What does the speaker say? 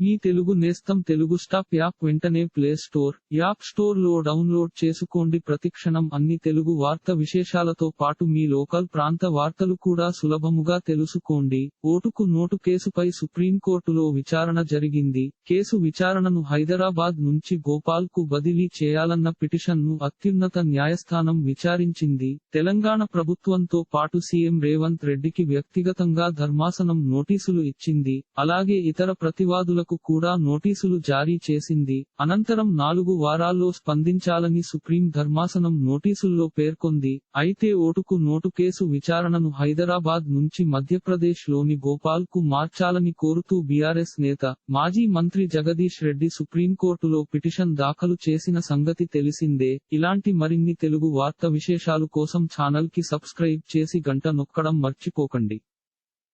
మీ తెలుగు నేస్తం Telugu stop app వెంటనే play store app స్టోర్లో డౌన్లోడ్ చేసుకోండి. ప్రతిక్షణం అన్ని తెలుగు వార్త విశేషాలతో పాటు మీ లోకల్ ప్రాంత వార్తలు కూడా సులభముగా తెలుసుకోండి. ఓటుకు నోటు కేసుపై సుప్రీంకోర్టులో విచారణ జరిగింది. కేసు విచారణను హైదరాబాద్ నుంచి భోపాల్కు బదిలీ చేయాలన్న పిటిషన్ను అత్యున్నత న్యాయస్థానం విచారించింది. తెలంగాణ ప్రభుత్వంతో పాటు సీఎం రేవంత్ రెడ్డికి వ్యక్తిగతంగా ధర్మాసనం నోటీసులు ఇచ్చింది. అలాగే ఇతర ప్రతివాదులకు కూడా నోటీసులు జారీ చేసింది. అనంతరం నాలుగు వారాల్లో స్పందించాలని సుప్రీం ధర్మాసనం నోటీసుల్లో పేర్కొంది. అయితే ఓటుకు నోటు కేసు విచారణను హైదరాబాద్ నుంచి మధ్యప్రదేశ్లోని భోపాల్కు మార్చాలని కోరుతూ బీఆర్ఎస్ నేత మాజీ మంత్రి జగదీష్ రెడ్డి సుప్రీంకోర్టులో పిటిషన్ దాఖలు చేసిన సంగతి తెలిసిందే. ఇలాంటి మరిన్ని తెలుగు వార్త విశేషాలు కోసం ఛానల్కి సబ్స్క్రైబ్ చేసి గంట నొక్కడం మర్చిపోకండి.